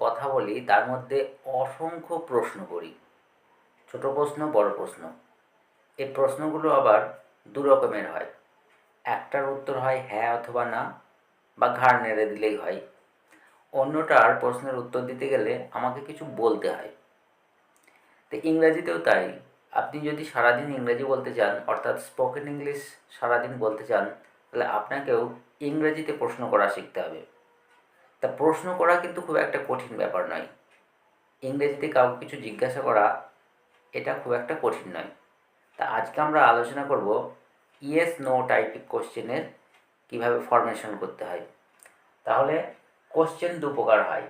কথা বলি, তার মধ্যে অসংখ্য প্রশ্ন করি। ছোট প্রশ্ন, বড় প্রশ্ন। এই প্রশ্নগুলো আবার দু রকমের হয়। একটার উত্তর হয় হ্যাঁ অথবা না, বা ঘাড় নেড়ে দিলেই হয়। অন্যটার প্রশ্নের উত্তর দিতে গেলে আমাকে কিছু বলতে হয়। তো ইংরাজিতেও তাই। আপনি যদি সারাদিন ইংরেজি বলতে চান, অর্থাৎ স্পোকেন ইংলিশ সারাদিন বলতে চান, তাহলে আপনাকেও ইংরেজিতে প্রশ্ন করা শিখতে হবে। তা প্রশ্ন করা কিন্তু খুব একটা কঠিন ব্যাপার নয়। ইংরেজিতে কাউকে কিছু জিজ্ঞাসা করা এটা খুব একটা কঠিন নয়। তা আজকে আমরা আলোচনা করব ইয়েস, নো টাইপিক কোশ্চেনের কীভাবে ফরমেশন করতে হয়। তাহলে কোশ্চেন দু প্রকার হয়।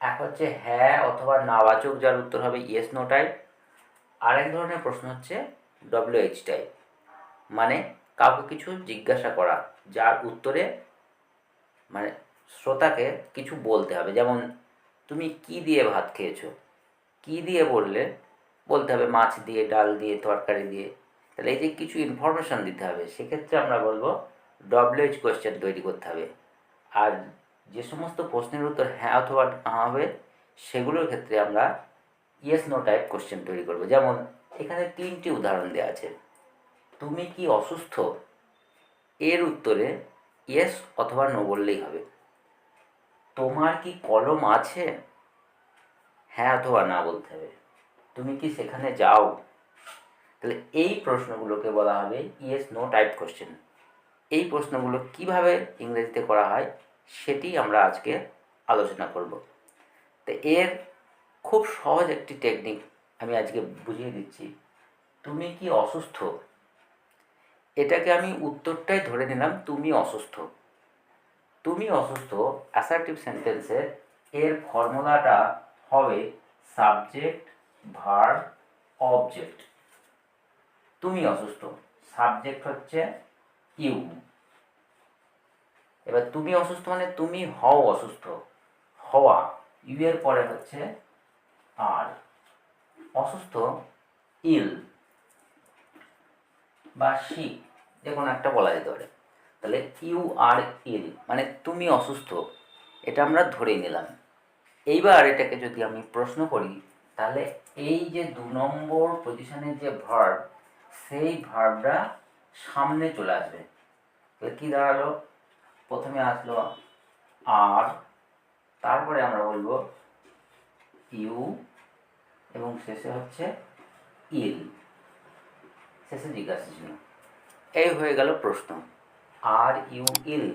এক হচ্ছে হ্যাঁ অথবা নাবাচক যার উত্তর হবে ইয়েস, নো টাইপ। আরেক ধরনের প্রশ্ন হচ্ছে ডব্লিউএইচ টাইপ। মানে কাউকে কিছু জিজ্ঞাসা করা, যার উত্তরে মানে শ্রোতাকে কিছু বলতে হবে। যেমন, তুমি কি দিয়ে ভাত খেয়েছো? কি দিয়ে বললে? বলতে হবে মাছ দিয়ে, ডাল দিয়ে, তরকারি দিয়ে। তাহলে এই যে কিছু ইনফরমেশান দিতে হবে, সেক্ষেত্রে আমরা বলব ডব্লিউএইচ কোয়েশ্চেন তৈরি করতে হবে। আর যে সমস্ত প্রশ্নের উত্তর হ্যাঁ অথবা না হবে, সেগুলোর ক্ষেত্রে আমরা ইয়েস নো টাইপ কোশ্চেন তৈরি করব। যেমন, এখানে তিনটি উদাহরণ দেওয়া আছে। তুমি কি অসুস্থ? এর উত্তরে ইয়েস অথবা নো বললেই হবে। তোমার কি কলম আছে? হ্যাঁ অথবা না বলতে হবে। তুমি কি সেখানে যাও? তাহলে এই প্রশ্নগুলোকে বলা হবে ইয়েস নো টাইপ কোশ্চেন এই প্রশ্নগুলো কীভাবে ইংরেজিতে করা হয় সেটি আমরা আজকে আলোচনা করব। তো এর খুব সহজ একটি টেকনিক আমি আজকে বুঝিয়ে দিচ্ছি। তুমি কি অসুস্থ? এটাকে আমি উত্তরটাই ধরে নিলাম, তুমি অসুস্থ। তুমি অসুস্থ অ্যাসার্টিভ সেন্টেন্সের এর ফর্মুলাটা হবে সাবজেক্ট ভার্ব অবজেক্ট তুমি অসুস্থ সাবজেক্ট হচ্ছে ইউ এবার তুমি অসুস্থ মানে তুমি হও অসুস্থ, হওয়া। ইউ এর পরে হচ্ছে আর অসুস্থ ইল বা শি যে কোনো একটা বলা যেতে পারে। তাহলে ইউ আর ইল মানে তুমি অসুস্থ, এটা আমরা ধরে নিলাম। এইবার এটাকে যদি আমি প্রশ্ন করি, তাহলে এই যে দু নম্বর পজিশনের যে ভার্ব সেই ভার্বটা সামনে চলে আসবে। তাহলে কী দাঁড়াল? প্রথমে আসলো আর, তারপরে আমরা বলব ইউ, এবং শেষে হচ্ছে ইল। শেষে জিজ্ঞাসা চিহ্ন এই হয়ে গেল প্রশ্ন। আর ইউ ইল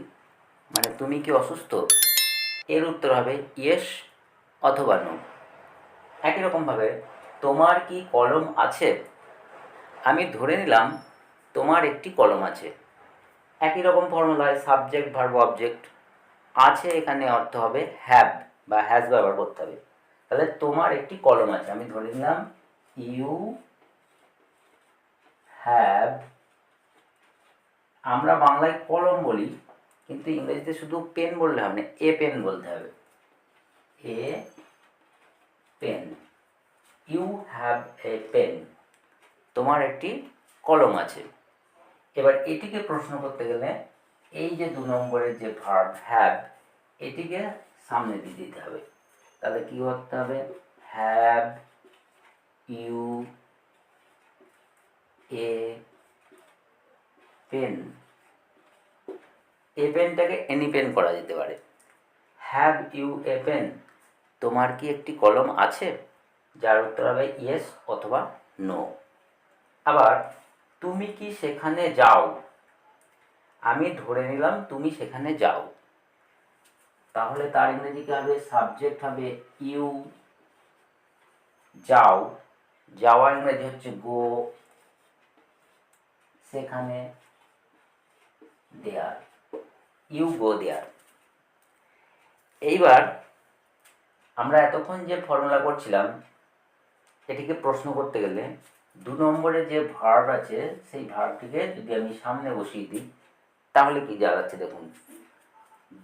মানে তুমি কি অসুস্থ? এর উত্তর হবে ইয়েস অথবা নো। একই রকমভাবে, তোমার কি কলম আছে? আমি ধরে নিলাম তোমার একটি কলম আছে। একই রকম ফর্মুলায় সাবজেক্ট ভার্ব অবজেক্ট আছে এখানে অর্থ হবে হ্যাভ বা হ্যাজ ব্যবহার করতে হবে। তাহলে তোমার একটি কলম আছে, আমি ধরে নিলাম ইউ হ্যাভ আমরা বাংলায় কলম বলি, কিন্তু ইংরেজিতে শুধু পেন বললে হবে না এ পেন বলতে হবে। A pen you have a pen তোমার একটি কলম আছে। এবার এটিকে প্রশ্ন করতে গেলে এই যে দু নম্বরের যে ভার্ব হ্যাভ এটিকে সামনে দিয়ে দিতে হবে। তাহলে কি করতে হবে? Have you a pen a পেনটাকে any pen করা যেতে পারে। হ্যাভ ইউ এ পেন তোমার কি একটি কলম আছে? যার উত্তর হবে ইয়েস অথবা নো আবার, তুমি কি সেখানে যাও? আমি ধরে নিলাম তুমি সেখানে যাও। তাহলে তার ইংরেজি কি হবে? সাবজেক্ট হবে ইউ যাও। যাওয়া ইংরেজি হচ্ছে গো সেখানে দেয়ার ইউ গো দেয়ার এইবার আমরা এতক্ষণ যে ফর্মুলা করছিলাম এটিকে প্রশ্ন করতে গেলে দু নম্বরে যে ভার্ব আছে, সেই ভার্বটিকে যদি আমি সামনে বসিয়ে দিই, তাহলে কি দাঁড়াচ্ছে দেখুন?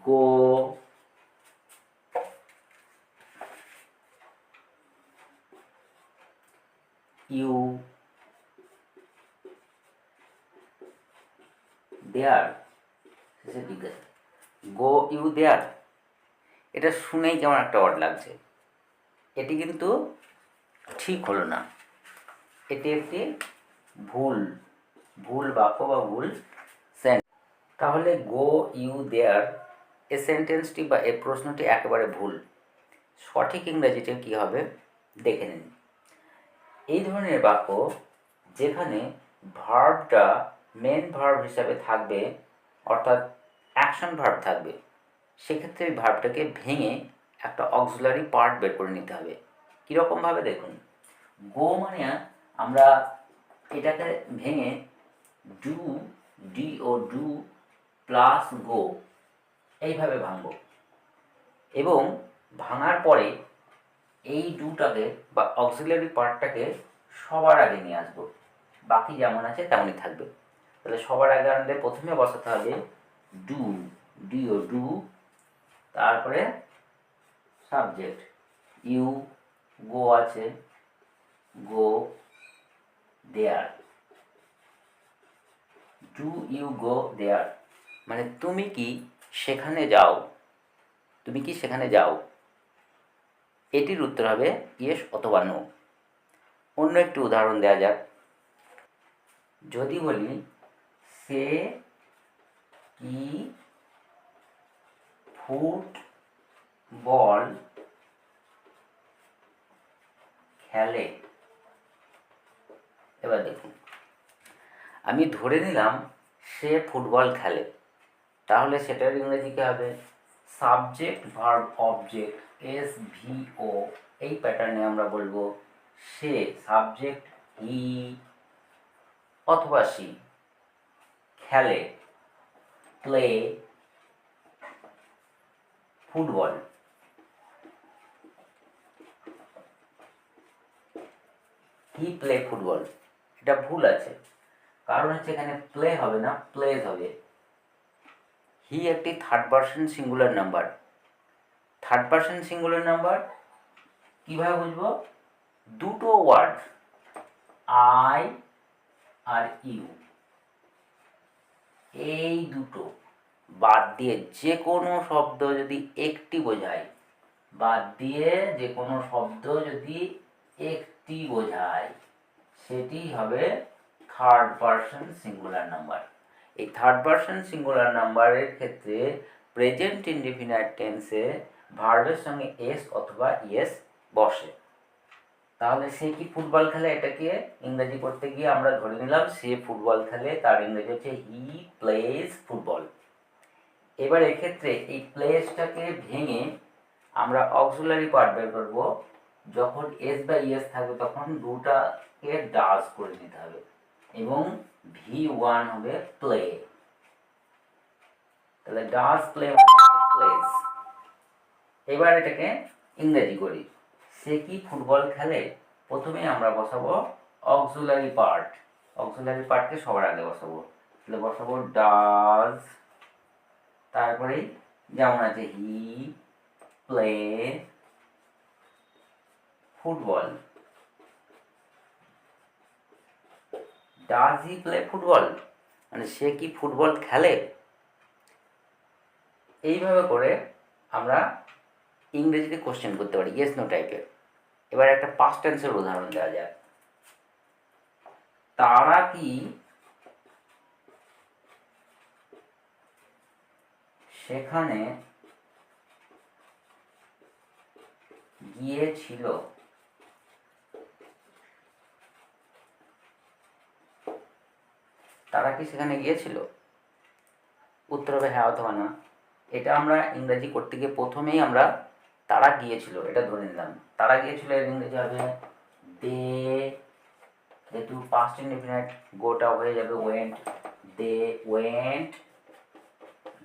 গো ইউ দেয়ার শেষে জিজ্ঞাসা গো ইউ দেয়ার এটা শুনেই কেমন একটা অড লাগছে। এটি কিন্তু ঠিক হলো না। এটি একটি ভুল। ভুল বাক্য বা ভুল সেন্ট তাহলে গো ইউ দেয়ার এ সেন্টেন্সটি বা এ প্রশ্নটি একেবারে ভুল। সঠিক ইংরেজিতে কী হবে? দেখে নিন। এই ধরনের বাক্য যেখানে ভার্বটা মেন ভার্ব হিসাবে থাকবে, অর্থাৎ অ্যাকশন ভার্ব থাকবে। সেক্ষেত্রে ওই ভার্বটাকে ভেঙে একটা অক্সিলারি পার্ট বের করে নিতে হবে। কীরকমভাবে দেখুন? গো মানে আমরা এটাকে ভেঙে do D O do plus go এইভাবে ভাঙব। এবং ভাঙার পরে এই ডুটাকে বা অক্সিলারি পার্টটাকে সবার আগে নিয়ে আসব। বাকি যেমন আছে তেমনই থাকবে। তাহলে সবার আগে আমাদের প্রথমে বসাতে হবে ডু ডি ও ডু তারপরে সাবজেক্ট ইউ গো আছে go there do you go দেয়ার মানে তুমি কি সেখানে যাও, তুমি কি সেখানে যাও? এটির উত্তর হবে ইয়েস অথবা নো অন্য একটি উদাহরণ দেওয়া যাক। যদি বলি সে কি ফুটবল খেলে? এবার দেখুন। আমি ধরে নিলাম সে ফুটবল খেলে। তাহলে সেটার ইংরেজি কী হবে? Subject verb object S V O এই প্যাটার্নে আমরা বলব সে সাবজেক্ট হি অথবা সি। খেলে play football he play football এটা ভুল আছে। কারণ হচ্ছে এখানে প্লে হবে না প্লেজ হবে। হি একটি third person singular number third person singular number কীভাবে বুঝব? দুটো ওয়ার্ড আই আর ইউ এই দুটো বাদ দিয়ে যে কোনো শব্দ যদি একটি বোঝায়, বাদ দিয়ে যে কোনো শব্দ যদি একটি বোঝায়, সেটি হবে থার্ড পার্সন সিঙ্গুলার নাম্বার এই থার্ড পার্সন সিঙ্গুলার নাম্বারের ক্ষেত্রে প্রেজেন্ট ইনডিফিনাইট টেন্সে ভার্বের সঙ্গে এস অথবা ইয়েস বসে। তাহলে সে কি ফুটবল খেলে? এটাকে ইংরেজি করতে গিয়ে আমরা ধরে নিলাম সে ফুটবল খেলে, তার ইংরেজি হচ্ছে হি প্লেস ফুটবল এবার এক্ষেত্রে এই প্লেসটাকে ভেঙে আমরা অক্সুলারি পার্ট বের করব, যখন এস বা ইএস থাকবে তখন দুটাকে ডাস করে নিতে হবে এবং ভি ওয়ান হবে প্লে তাহলে ডাস প্লে প্লেস এবার এটাকে ইংরেজি করি। সে কি ফুটবল খেলে? প্রথমে আমরা বসাবো অক্সুলারি পার্ট অক্সুলারি পার্টকে সবার আগে বসাবো। তাহলে বসাবো ডাজ তারপরে যেমন আছে he play football. Does he play football? মানে সে কি ফুটবল খেলে? এইভাবে করে আমরা ইংরেজিতে কোশ্চেন করতে পারি। ইয়েস নো টাইপের এবার একটা পাস্ট টেন্সের উদাহরণ দেওয়া যাক। তারা কি? সেখানে গিয়েছিল। তারা কি সেখানে গিয়েছিল? উত্তর হবে হ্যাঁ অথবা না। এটা আমরা ইংরাজি করতে গিয়ে প্রথমেই আমরা তারা গিয়েছিল, এটা ধরে নিলাম। তারা গিয়েছিল এর ইংরেজি হবে, দে যেহেতু পাস্ট ইনডিফিনাইট গোটা হয়ে যাবে ওয়েন্ট দে ওয়েন্ট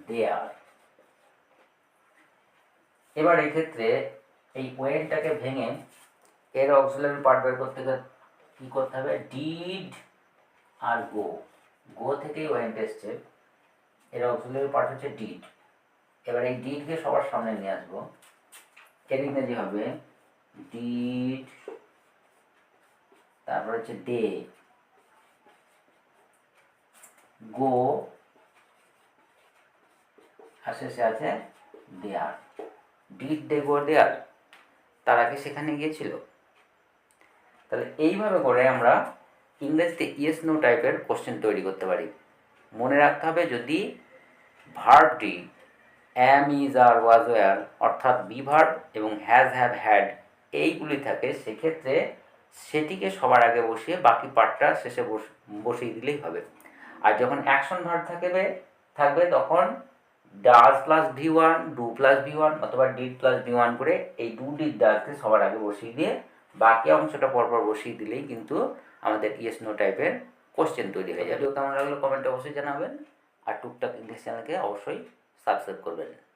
দে আর এবার এক্ষেত্রে এই ওয়েন্টটাকে ভেঙে এর অক্সিলারি পার্ট বের করতে গেলে কী করতে হবে? ডিড আর গো গো থেকেই ওয়েন্ট এসছে। এর অক্সিলারি পার্ট হচ্ছে ডিড এবার এই ডিডকে সবার সামনে নিয়ে আসব। এর ইংরেজি হবে? ডিড তারপর হচ্ছে ডে গো আর শেষে আছে দেয়ার। ডিড দে গো দেয়ার তারা কি সেখানে গিয়েছিল? তাহলে এইভাবে করে আমরা ইংরেজিতে ইয়েস নো টাইপের কোশ্চেন তৈরি করতে পারি। মনে রাখতে হবে যদি ভার্বটি am is are was were অর্থাৎ বি ভার্ব এবং হ্যাজ হ্যাভ হ্যাড এইগুলি থাকে, সেক্ষেত্রে সেটিকে সবার আগে বসিয়ে বাকি পার্টটা শেষে বস- বসিয়ে দিলেই হবে। আর যখন অ্যাকশন ভার্ব থাকবে থাকবে তখন does plus V one do plus V one অথবা ডিড প্লাস ভি ওয়ান করে এই ডু ডিড ডাজকে সবার আগে বসিয়ে দিয়ে বাকি অংশটা পরপর বসিয়ে দিলেই কিন্তু আমাদের ইয়েস নো টাইপের কোশ্চেন তৈরি হয়ে যাবে। কেমন লাগল কমেন্টে অবশ্যই জানাবেন। আর টুকটাক ইংলিশ চ্যানেলকে অবশ্যই সাবস্ক্রাইব করবেন।